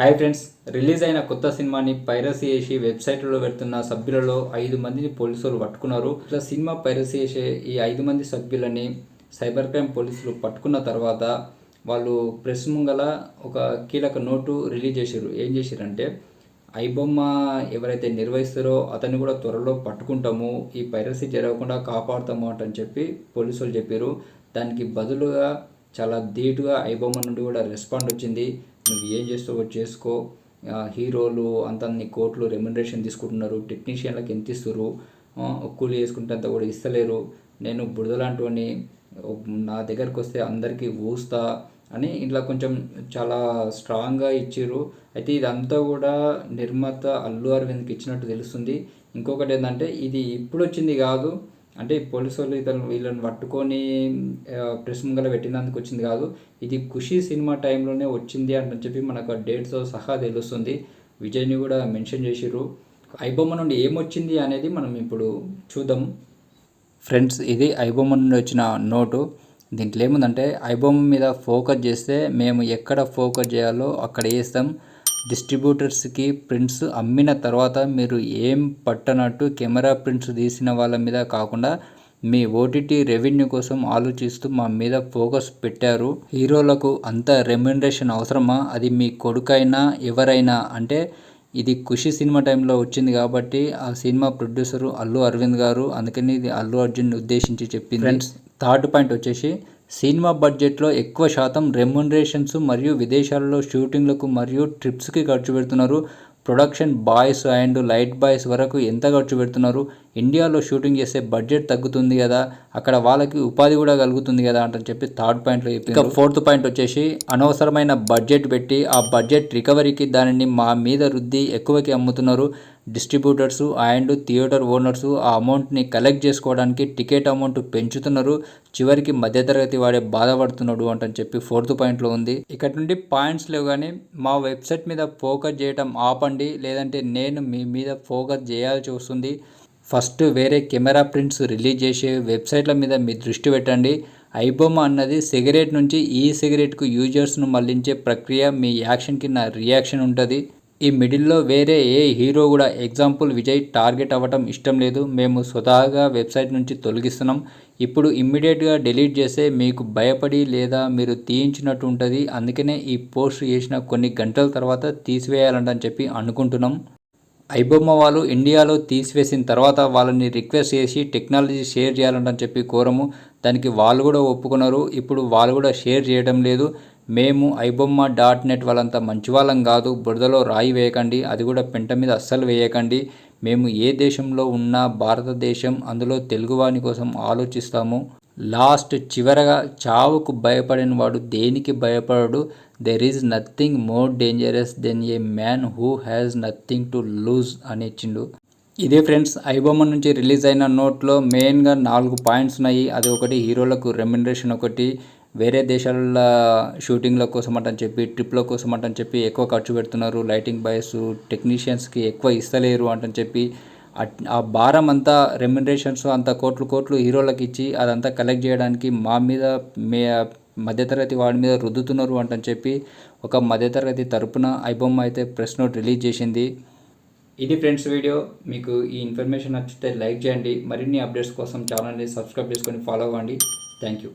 Hi friends release అయిన కొత్త సినిమాని పైరసీ చేసి వెబ్సైట్లో పెడుతున్న సభ్యులలో ఐదు మందిని పోలీసులు పట్టుకున్నారు. ఇట్లా సినిమా పైరసీ చేసే ఈ ఐదు మంది సభ్యులని సైబర్ క్రైమ్ పోలీసులు పట్టుకున్న తర్వాత వాళ్ళు ప్రెస్ ముంగల ఒక కీలక నోటు రిలీజ్ చేశారు. ఏం చేశారంటే ఐబొమ్మ ఎవరైతే నిర్వహిస్తారో అతన్ని కూడా త్వరలో పట్టుకుంటాము ఈ పైరసీ జరగకుండా కాపాడుతాము అని చెప్పి పోలీసులు చెప్పారు. దానికి బదులుగా చాలా ధీటుగా ఐబొమ్మ నుండి కూడా రెస్పాండ్ వచ్చింది. నువ్వు ఏం చేస్తావో చేసుకో. హీరోలు అంతని కోట్లు రెమ్యునరేషన్ తీసుకుంటున్నారు. టెక్నీషియన్లకు ఎంత ఇస్తారు కూలి చేసుకుంటే అంత కూడా ఇస్తలేరు. నేను బుడదలాంటివని నా దగ్గరకు వస్తే అందరికీ ఊస్తా అని ఇట్లా కొంచెం చాలా స్ట్రాంగ్గా ఇచ్చారు అయితే ఇదంతా కూడా నిర్మాత అల్లు అరవింద్కి ఇచ్చినట్టు తెలుస్తుంది. ఇంకొకటి ఏంటంటే ఇది ఇప్పుడు వచ్చింది కాదు. అంటే పోలీసు వాళ్ళు ఇతను వీళ్ళని పట్టుకొని ప్రెస్ ముంగల పెట్టినందుకు వచ్చింది కాదు. ఇది ఖుషి సినిమా టైంలోనే వచ్చింది అని చెప్పి మనకు డేట్తో సహా తెలుస్తుంది. విజయ్ని కూడా మెన్షన్ చేసిర్రు. ఐబొమ్మ నుండి ఏమొచ్చింది అనేది మనం ఇప్పుడు చూద్దాం. ఫ్రెండ్స్ ఇది ఐబొమ్మ నుండి వచ్చిన నోటు. దీంట్లో ఏముందంటే ఐబొమ్మ మీద ఫోకస్ చేస్తే మేము ఎక్కడ ఫోకస్ చేయాలో అక్కడ వేస్తాం. డిస్ట్రిబ్యూటర్స్కి ప్రింట్స్ అమ్మిన తర్వాత మీరు ఏం పట్టనట్టు కెమెరా ప్రింట్స్ తీసిన వాళ్ళ మీద కాకుండా మీ ఓటీటీ రెవెన్యూ కోసం ఆలోచిస్తూ మా మీద ఫోకస్ పెట్టారు. హీరోలకు అంత రెమ్యునరేషన్ అవసరమా? అది మీ కొడుకైనా ఎవరైనా? అంటే ఇది ఖుషి సినిమా టైంలో వచ్చింది కాబట్టి ఆ సినిమా ప్రొడ్యూసరు అల్లు అరవింద్ గారు అందుకని ఇది అల్లు అర్జున్ ఉద్దేశించి చెప్పింది. ఫ్రెండ్స్ థర్డ్ పాయింట్ వచ్చేసి సినిమా బడ్జెట్లో ఎక్కువ శాతం రెమ్యునరేషన్స్ మరియు విదేశాలలో షూటింగ్లకు మరియు ట్రిప్స్కి ఖర్చు పెడుతున్నారు. Production boys and light boys వరకు ఎంత ఖర్చు పెడుతున్నారు? ఇండియాలో షూటింగ్ చేస్తే బడ్జెట్ తగ్గుతుంది కదా? అక్కడ వాళ్ళకి ఉపాధి కూడా కలుగుతుంది కదా? అని చెప్పి థర్డ్ పాయింట్లో చెప్పి ఇంకా ఫోర్త్ పాయింట్ వచ్చేసి అనవసరమైన బడ్జెట్ పెట్టి ఆ బడ్జెట్ రికవరీకి దానిని మా మీద రుద్ది ఎక్కువకి అమ్ముతున్నారు. డిస్ట్రిబ్యూటర్స్ అండ్ థియేటర్ ఓనర్స్ ఆ అమౌంట్ని కలెక్ట్ చేసుకోవడానికి టికెట్ అమౌంట్ పెంచుతున్నారు. చివరికి మధ్యతరగతి వాడే బాధపడుతున్నాడు అంటని చెప్పి ఫోర్త్ పాయింట్లో ఉంది. ఇక్కడ నుండి పాయింట్స్ లేవు కానీ మా వెబ్సైట్ మీద ఫోకస్ చేయడం ఆపండి లేదంటే నేను మీ మీద ఫోకస్ చేయాల్సి వస్తుంది. ఫస్ట్ వేరే కెమెరా ప్రింట్స్ రిలీజ్ చేసే వెబ్సైట్ల మీద మీ దృష్టి పెట్టండి. ఐబొమ్మ అన్నది సిగరెట్ నుంచి ఈ సిగరెట్కు యూజర్స్ను మళ్ళించే ప్రక్రియ మీ యాక్షన్కి నా రియాక్షన్ ఉంటుంది. ఈ మిడిల్లో వేరే ఏ హీరో కూడా ఎగ్జాంపుల్ విజయ్ టార్గెట్ అవ్వటం ఇష్టం లేదు. మేము స్వతహాగా వెబ్సైట్ నుంచి తొలగిస్తున్నాం. ఇప్పుడు ఇమ్మీడియట్గా డిలీట్ చేస్తే మీకు భయపడి లేదా మీరు తీయించినట్టు ఉంటుంది. అందుకనే ఈ పోస్ట్ చేసిన కొన్ని గంటల తర్వాత తీసివేయాలంటని చెప్పి అనుకుంటున్నాం. ఐబొమ్మ వాళ్ళు ఇండియాలో తీసివేసిన తర్వాత వాళ్ళని రిక్వెస్ట్ చేసి టెక్నాలజీ షేర్ చేయాలంటని చెప్పి కోరము. దానికి వాళ్ళు కూడా ఒప్పుకున్నారు. ఇప్పుడు వాళ్ళు కూడా షేర్ చేయడం లేదు. మేము ఐబొమ్మ డాట్ నెట్ వాళ్ళంత మంచివాళ్ళం కాదు బురదలో రాయి వేయకండి అది కూడా పెంట మీద అస్సలు వేయకండి. మేము ఏ దేశంలో ఉన్నా భారతదేశం అందులో తెలుగువాని కోసం ఆలోచిస్తాము. లాస్ట్ చివరగా చావుకు భయపడిన వాడు దేనికి భయపడడు? There is nothing more dangerous than a man who has nothing to lose అని ఇచ్చిండు ఇదే ఫ్రెండ్స్ ఐబొమ్మ నుంచి రిలీజ్ అయిన నోట్లో మెయిన్గా నాలుగు పాయింట్స్ ఉన్నాయి. అది ఒకటి హీరోలకు రెమ్యునరేషన్ ఒకటి. వేరే దేశాల షూటింగ్ల కోసం అంటని చెప్పి ట్రిప్ల కోసం అంటని చెప్పి ఎక్కువ ఖర్చు పెడుతున్నారు. లైటింగ్ బాయ్స్ టెక్నీషియన్స్కి ఎక్కువ ఇస్తలేరు అంటని చెప్పి ఆ భారం అంతా రెమ్యునరేషన్స్ అంత కోట్లు కోట్లు హీరోలకు ఇచ్చి అదంతా కలెక్ట్ చేయడానికి మా మీద మే మధ్యతరగతి వాడి మీద రుద్దుతున్నారు అంటని చెప్పి ఒక మధ్యతరగతి తరపున ఐబొమ్మ అయితే ప్రెస్ నోట్ రిలీజ్ చేసింది. ఇది ఫ్రెండ్స్ వీడియో. మీకు ఈ ఇన్ఫర్మేషన్ నచ్చితే లైక్ చేయండి. మరిన్ని అప్డేట్స్ కోసం ఛానల్ని సబ్స్క్రైబ్ చేసుకొని ఫాలో అవ్వండి. Thank you.